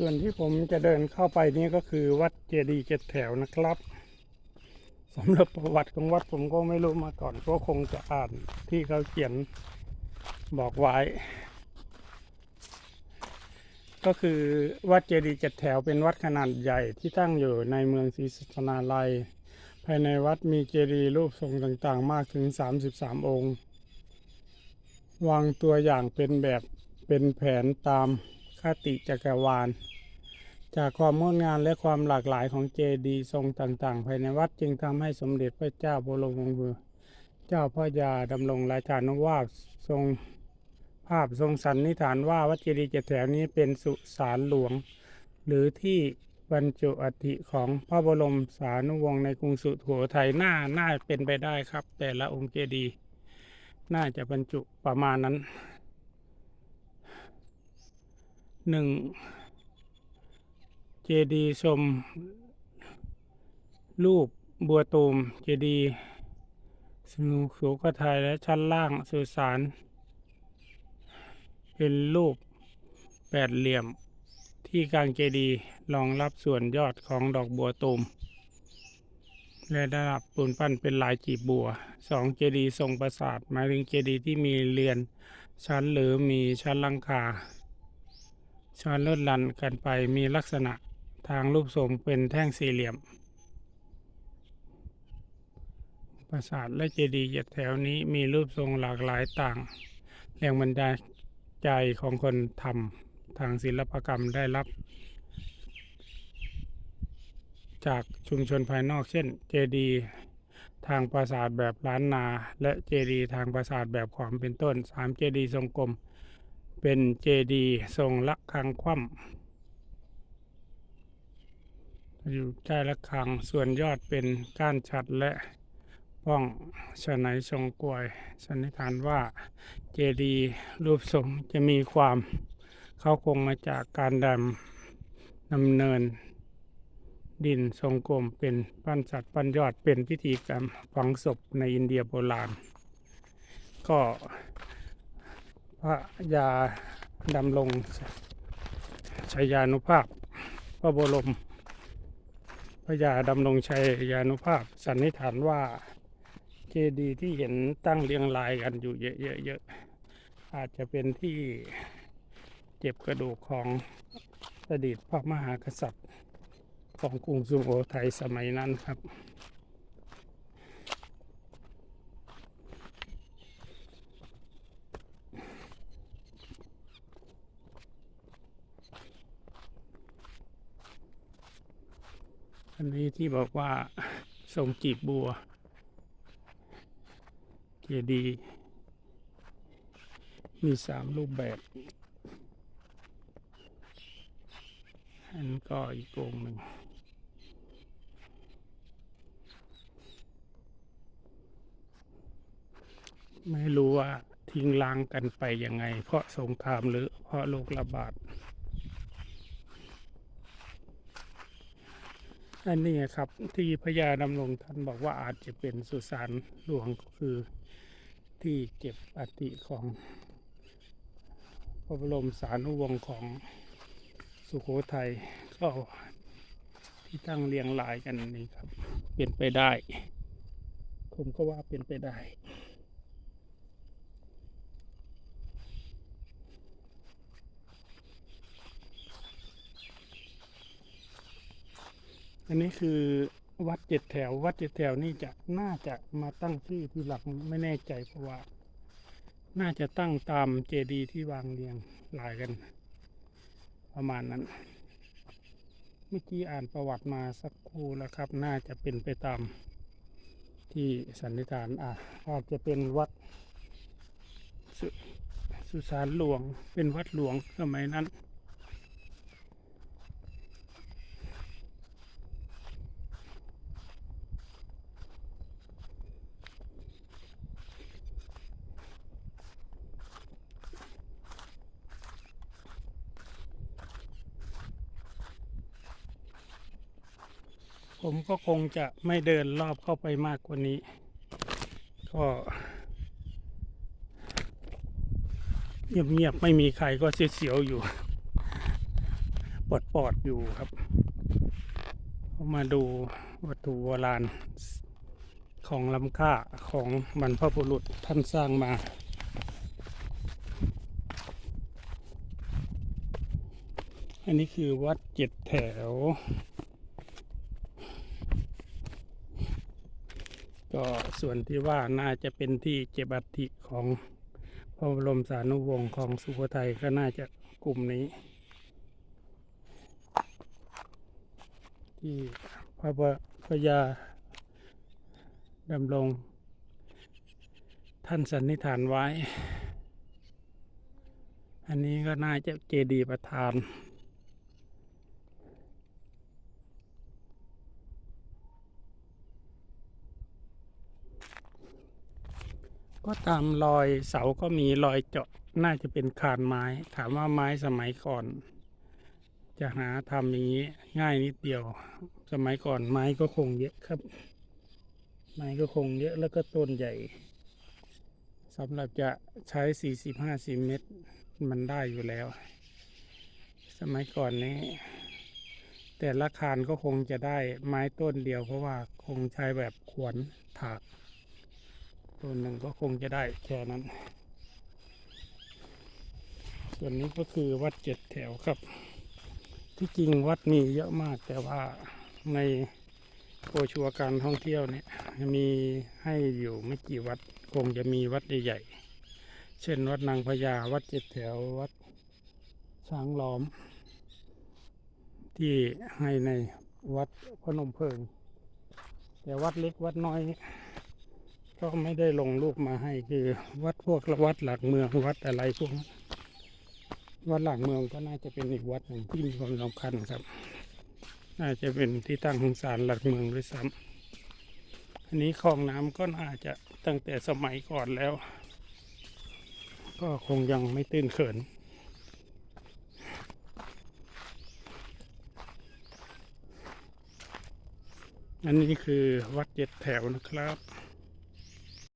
ส่วนที่ผมจะเดินเข้าไปนี่ก็คือวัดเจดีย์เจ็ดแถวนะครับสำหรับประวัติของวัดผมก็ไม่รู้มาก่อนก็คงจะอ่านที่เขาเขียนบอกไว้ ก็คือวัดเจดีย์เจ็ดแถวเป็นวัดขนาดใหญ่ที่ตั้งอยู่ในเมืองศรีสัชนาลัย ภายในวัดมีเจดีย์รูปทรงต่างๆ มากถึง 33 องค์ วางตัวอย่างเป็นแบบเป็นแผนตาม ติจักรวาล จากความงดงามและความหลากหลายของเจดีย์ทรงต่างๆ ภายในวัดจึงทำให้สมเด็จพระเจ้าบรมวงศ์เจ้าพระยาดำรงราชานุวาสทรงภาพทรงสันนิษฐานว่าวัดเจดีย์เจ็ดแถวนี้เป็นสุสานหลวง หรือที่บรรจุอัฐิของพระบรมสานุวงศ์ในกรุงสุโขทัยน่าน่าเป็นไปได้ครับ แต่ละองค์เจดีย์น่าจะบรรจุประมาณนั้น หนึ่งเจดีชม รูปบัวตูมเจดีสนุสุขไทยและชั้นล่างสุสานเป็นรูปแปดเหลี่ยมที่กลางเจดีรองรับส่วนยอดของดอกบัวตูมและระดับปูนปั้นเป็นลายจีบบัวสองเจดีทรงปราสาทหมายถึงเจดีที่มีเรือนชั้นหรือมีชั้นลังคา ช้อนเลดลันกันไปมีลักษณะทางรูปทรงเป็นแท่งสี่เหลี่ยม ปราสาทและเจดีย์เจ็ดแถวนี้มีรูปทรงหลากหลายต่าง แรงบันดาลใจของคนทำทางศิลปกรรมได้รับ จากชุมชนภายนอกเช่นเจดีย์ทางปราสาทแบบล้านนา และเจดีย์ทางปราสาทแบบขวามเป็นต้นสามเจดีย์ทรงกลม เป็นเจดีทรงละคังคว่ำอยู่ใต้ละคังส่วนยอดเป็นก้านฉัดและป้องฉะไหนทรงกลวยสันนิษฐานว่าเจดีรูปทรงจะมีความเข้าคงมาจากการดำดำเนิน ดินทรงกลมเป็นปั้นสัตว์ปั้นยอดเป็นพิธีกรรมฝังศพในอินเดียโบราณ ก็ พระยาดำรงชัยยานุภาพ พระบรมพระยาดำรงชัยยานุภาพ สันนิษฐานว่าเจดีย์ที่เห็นตั้งเรียงรายกันอยู่เยอะๆอาจจะเป็นที่เจ็บกระดูกของอดีตพระมหากษัตริย์ของกรุงสุโขทัยสมัยนั้นครับ อันนี้ที่บอกว่าทรงจีบบัว เจดีย์มีสามรูปแบบ อันก็อีกองหนึ่งไม่รู้ว่าทิ้งล้างกันไปยังไง เพราะสงครามหรือเพราะโรคระบาด อันนี้ครับที่พญาดำรงท่านบอกว่าอาจจะเป็นสุสานหลวงก็คือที่เก็บอัฐิของพระบรมสารุวงศ์ของสุโขทัยก็ที่ตั้งเรียงรายกันนี่ครับ เป็นไปได้ ผมก็ว่าเป็นไปได้ อันนี้คือวัดเจ็ดแถว วัดเจ็ดแถวนี่จะน่าจะมาตั้งชื่อที่หลักไม่แน่ใจเพราะว่า น่าจะตั้งตามเจดีย์ที่วางเรียงรายกัน ประมาณนั้น เมื่อกี้อ่านประวัติมาสักครู่แล้วครับ น่าจะเป็นไปตามที่สันนิษฐานอะอาจจะเป็นวัดสสุสานหลวงเป็นวัดหลวงสมัยนั้น ผมก็คงจะไม่เดินรอบเข้าไปมากกว่านี้ ก็เงียบๆไม่มีใครก็เสียวๆอยู่ ปอดปอดๆอยู่ครับ มาดูวัตถุโบราณของล้ำค่าของบรรพบุรุษท่านสร้างมา อันนี้คือวัดเจ็ดแถว ก็ส่วนที่ว่าน่าจะเป็นที่เก็บอัฐิของพระบรมสานุวงศ์ของสุโขทัยก็น่าจะกลุ่มนี้ ที่พระบพระยาดำรงท่านสันนิษฐานไว้ อันนี้ก็น่าจะเจดีย์ประธาน ก็ตามรอยเสาก็มีรอยเจาะน่าจะเป็นคานไม้ ถามว่าไม้สมัยก่อน จะหาทำอย่างนี้ง่ายนิดเดียว สมัยก่อนไม้ก็คงเยอะครับ ไม้ก็คงเยอะแล้วก็ต้นใหญ่สำหรับจะใช้สี่สิบห้าสิบเมตร มันได้อยู่แล้ว สมัยก่อนนี้ แต่ละคานก็คงจะได้ไม้ต้นเดียว เพราะว่าคงใช้แบบขวนถาก ตัวหนึ่งก็คงจะได้แค่นั้น ส่วนนี้ก็คือวัดเจ็ดแถวครับ ที่จริงวัดมีเยอะมากแต่ว่าในโปรชัวการท่องเที่ยวเนี่ยมีให้อยู่ไม่กี่วัดคงจะมีวัดใหญ่ๆ เช่นวัดนางพญาวัดเจ็ดแถววัดช้างล้อม ที่ให้ในวัดพนมเพิงแต่วัดเล็กวัดน้อย ก็ไม่ได้ลงรูปมาให้คือวัดพวกวัดหลักเมืองวัดอะไรพวกนั้นวัดหลักเมืองก็น่าจะเป็นอีกวัดหนึ่งที่มีความสำคัญครับ น่าจะเป็นที่ตั้งของศาลหลักเมืองด้วยซ้ำอันนี้คลองน้ำก็น่าจะตั้งแต่สมัยก่อนแล้ว ก็คงยังไม่ตื้นเขินอันนี้คือวัดเจ็ดแถวนะครับ